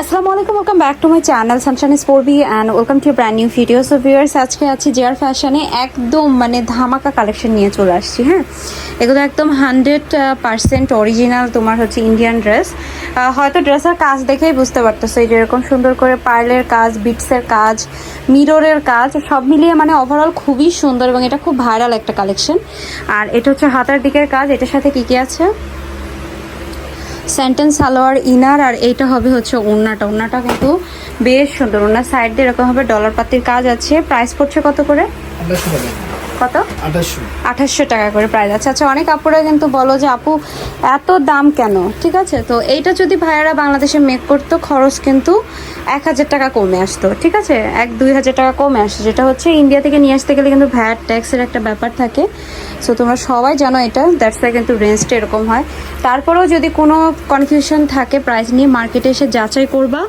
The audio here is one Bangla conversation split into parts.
আসসালামু আলাইকুম welcome back to my channel সানশান স্পোর্বি and welcome to brand new video so viewers আজকে আছি জেয়ার ফ্যাশনে একদম মানে ধামাকা কালেকশন নিয়ে চলে আসছি হ্যাঁ? এগুলো একদম হান্ড্রেড পার্সেন্ট অরিজিনাল তোমার হচ্ছে ইন্ডিয়ান ড্রেস হয়তো ড্রেসের কাজ দেখেই বুঝতে পারতেছো, এই যেরকম সুন্দর করে পার্লের কাজ বিটসের কাজ মিররের কাজ, সব মিলিয়ে মানে ওভারঅল খুবই সুন্দর এবং এটা খুব ভাইরাল একটা কালেকশন আর এটা হচ্ছে হাতার দিকের কাজ, এটার সাথে কী কী আছে? সেন্টেন্স সালোয়ার ইনার আর এইটা হবে হচ্ছে ওড়নাটা। ওড়নাটা কিন্তু বেশ সুন্দর। ওনার সাইড দিয়ে এরকম হবে ডলার পাতির কাজ আছে। প্রাইস পড়ছে কত করে? কত? আঠাশশো টাকা করে প্রাইস আছে। আচ্ছা অনেক আপুরা কিন্তু বলো যে, আপু, এত দাম কেন? ঠিক আছে? তো এইটা যদি ভাইয়ারা বাংলাদেশে মেক করতো, খরচ কিন্তু এক হাজার টাকা কমে আসতো, ঠিক আছে? এক দুই হাজার টাকা কমে আসতো যেটা হচ্ছে ইন্ডিয়া থেকে নিয়ে আসতে গেলে কিন্তু ভ্যাট ট্যাক্সের একটা ব্যাপার থাকে। সো তোমরা সবাই জানো এটা দ্যাটস দ্য কিন্তু রেঞ্জটা এরকম হয়। তারপরেও যদি কোনো কনফিউশন থাকে প্রাইস নিয়ে মার্কেটে এসে যাচাই করবা।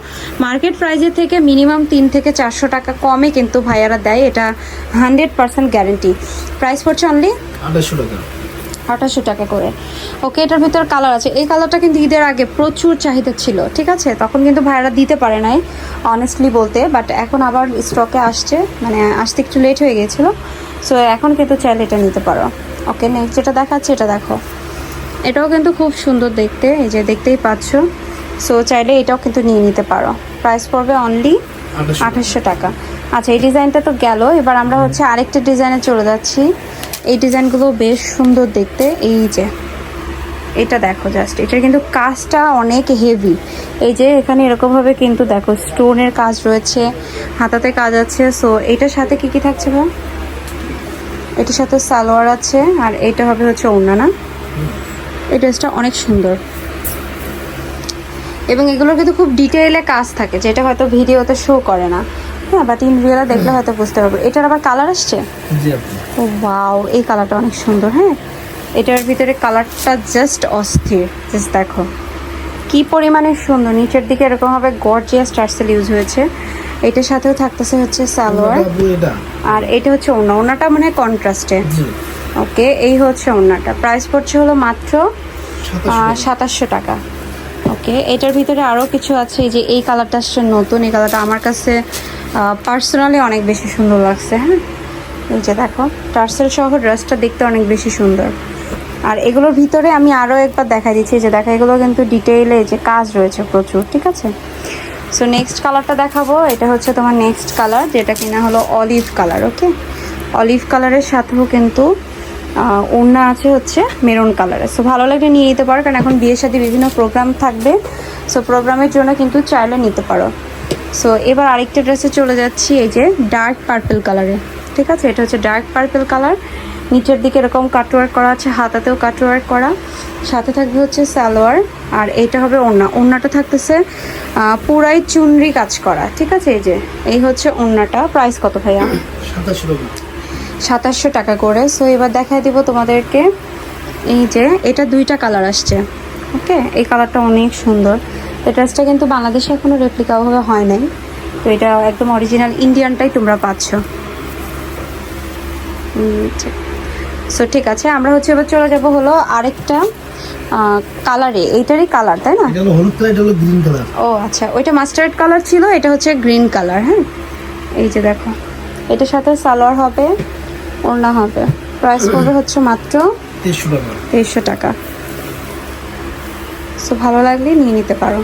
মার্কেট প্রাইসের থেকে মিনিমাম তিন থেকে চারশো টাকা কমে কিন্তু ভাইয়ারা দেয়, এটা হান্ড্রেড পার্সেন্ট গ্যারেন্টি প্রাইস পড়ছে অনলি আঠাশশো টাকা। আঠাশশো টাকা করে। ওকে এটার ভিতর কালার আছে। এই কালারটা কিন্তু ঈদের আগে প্রচুর চাহিদা ছিল ঠিক আছে? তখন কিন্তু ভাইয়ারা দিতে পারে নাই অনেস্টলি বলতে বাট এখন আবার স্টকে আসছে মানে আসতে একটু লেট হয়ে গিয়েছিল। সো এখন কিন্তু চাইলে এটা নিতে পারো। ওকে নেক্সট যেটা দেখাচ্ছে এটা দেখো। এটাও কিন্তু খুব সুন্দর দেখতে এই যে দেখতেই পাচ্ছ। সো চাইলে এটাও কিন্তু নিয়ে নিতে পারো। প্রাইস পড়বে অনলি আঠাশশো টাকা। আচ্ছা এই ডিজাইনটা তো গেল। এবার আমরা হচ্ছে আরেকটা ডিজাইনে চলে যাচ্ছি। এই ডিজাইনগুলো বেশ সুন্দর দেখতে। এই যে, এটা দেখো জাস্ট এটার কিন্তু কাজটা অনেক হেভি এই যে, এখানে এরকমভাবে কিন্তু দেখো স্টোনের কাজ রয়েছে, হাতাতে কাজ আছে। সো এটার সাথে কি কি থাকছে ভাই? এটার সাথে সালোয়ার আছে, আর এটা হবে হচ্ছে ওড়না না এই ড্রেসটা অনেক সুন্দর। এবং এগুলোর কিন্তু খুব ডিটেইলে কাজ থাকে, যেটা হয়তো ভিডিওতে শো করে না। হ্যাঁ বাট ইন রিয়েলে দেখলে হয়তো বুঝতে পারব। এটার আবার কালার আসছে? ও ওয়াও এই কালারটা অনেক সুন্দর হ্যাঁ? এটার ভিতরে কালারটা জাস্ট অস্থির জাস্ট দেখো। কি পরিমাণে সুন্দর নিচের দিকে এরকমভাবে গর্জিয়াস টার্সেল ইউজ হয়েছে। এটার সাথেও থাকতেছে হচ্ছে সালোয়ার। আর এটা হচ্ছে ওনা ওনাটা মানে কন্ট্রাস্টে ওকে এই হচ্ছে ওনাটা প্রাইস পড়ছে হলো মাত্র সাতাশশো টাকা। ওকে এটার ভিতরে আরও কিছু আছে এই যে এই কালারটা আসছে নতুন এই কালারটা আমার কাছে পার্সোনালি অনেক বেশি সুন্দর লাগছে হ্যাঁ? এই যে দেখো, টার্সেল সহ ড্রেসটা দেখতে অনেক বেশি সুন্দর। আর এগুলোর ভিতরে আমি আরও একবার দেখা দিচ্ছি যে দেখা, এগুলো কিন্তু ডিটেইলে যে কাজ রয়েছে প্রচুর, ঠিক আছে? সো নেক্সট কালারটা দেখাবো, এটা হচ্ছে তোমার নেক্সট কালার যেটা কিনা হলো অলিভ কালার ওকে অলিভ কালারের সাথেও কিন্তু ওড়না আছে হচ্ছে মেরুন কালারের সো ভালো লাগলে নিয়ে নিতে পারো, কারণ এখন বিয়ের সাথে বিভিন্ন প্রোগ্রাম থাকবে। সো প্রোগ্রামের জন্য কিন্তু চাইলে নিতে পারো। সো এবার আরেকটা ড্রেসে চলে যাচ্ছি এই যে ডার্ক পার্পল কালারে ঠিক আছে? এটা হচ্ছে ডার্ক পার্পল কালার নিচের দিকে এরকম কাটওয়ার্ক করা আছে হাতাতেও কাটওয়ার্ক করা। সাথে থাকবে হচ্ছে সালোয়ার আর এটা হবে ওড়না। ওড়নাটা থাকতেছে পুরাই চুনরি কাজ করা। ঠিক আছে? এই যে এই হচ্ছে ওড়নাটা। প্রাইস কত ভাইয়া? সাতাশশো টাকা। সাতাশশো টাকা করে। সো এবার দেখাই দিব তোমাদেরকে। এই যে এটা দুইটা কালার আসছে। ওকে এই কালারটা অনেক সুন্দর। তো ড্রেসটা কিন্তু বাংলাদেশে এখনও রেপ্লিকা ওভাবে হয় নাই। তো এটা একদম অরিজিনাল ইন্ডিয়ানটাই তোমরা পাচ্ছ। সো ঠিক আছে আমরা হচ্ছে এবার চলে যাব হলো আরেকটা কালারে এইটারই কালার তাই না? এটা হলো হলুদ কালার হলো গ্রিন কালার ও আচ্ছা। ওইটা মাস্টার্ড কালার ছিল এটা হচ্ছে গ্রিন কালার হ্যাঁ? এই যে দেখো এটার সাথে সালোয়ার হবে ওড়না হবে। প্রাইস পড়বে হচ্ছে মাত্র তেইশশো টাকা। তেইশশো টাকা। সো ভালো লাগলে নিয়ে নিতে পারো।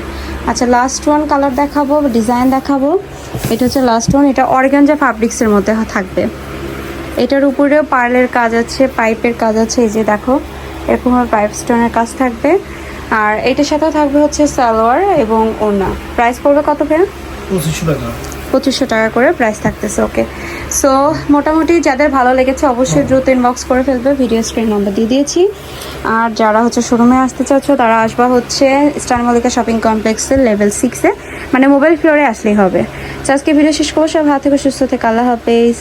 আচ্ছা লাস্ট ওয়ান কালার দেখাবো ডিজাইন দেখাবো। এটা হচ্ছে লাস্ট ওয়ান এটা অর্গ্যানজা ফ্যাব্রিক্সের মধ্যে থাকবে। এটার উপরেও পার্লের কাজ আছে, পাইপের কাজ আছে, এই যে দেখো এরকমভাবে পাইপ স্টোনের কাজ থাকবে। আর এটার সাথেও থাকবে হচ্ছে সালোয়ার এবং ওনা প্রাইস পড়বে কত পেয়ে পঁচিশশো টাকা। পঁচিশশো টাকা করে প্রাইস থাকতেছে ওকে সো মোটামুটি যাদের ভালো লেগেছে অবশ্যই দ্রুত ইনবক্স করে ফেলবে ভিডিও স্ক্রিন নাম্বার দিয়ে দিয়েছি। আর যারা হচ্ছে শোরুমে আসতে চাচ্ছ, তারা আসবা হচ্ছে স্টার মালিকা শপিং কমপ্লেক্সে লেভেল সিক্সে মানে মোবাইল ফ্লোরে আসলেই হবে। তো আজকে ভিডিও শেষ করব সব হাত থেকে, সুস্থ থেকে, আল্লাহ হাফেজ।